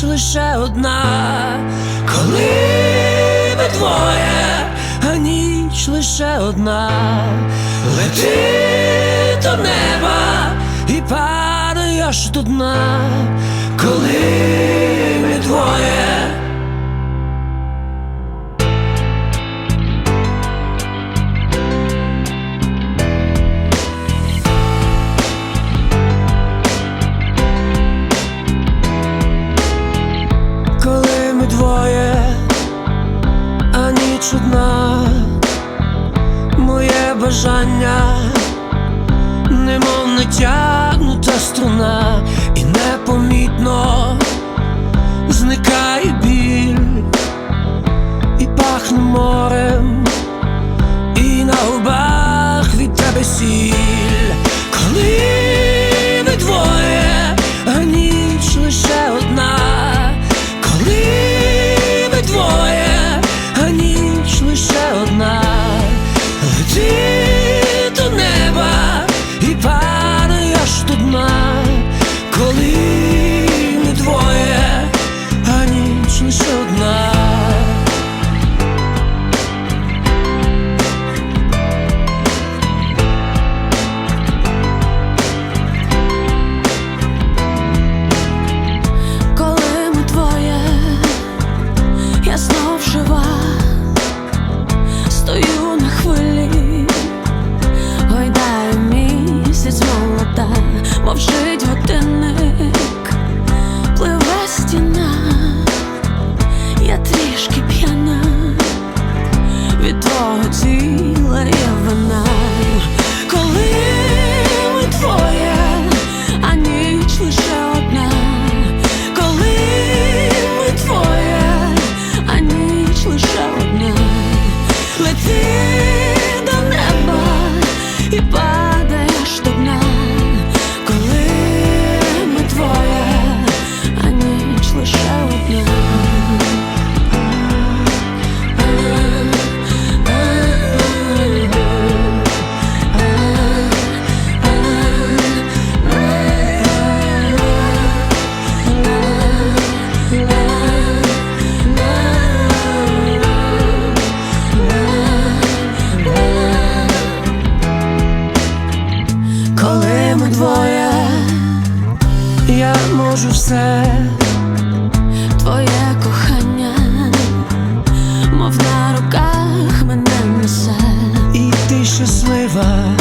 ж лише одна, коли ми двоє, а ніч лише одна, лети до неба і падаєш до дна, коли ми двоє двоє, а ніч одна. Моє бажання, немов натягнута струна, і непомітно зникає біль. мов я можу все твоє кохання, мов на руках мене несе, і ти щаслива.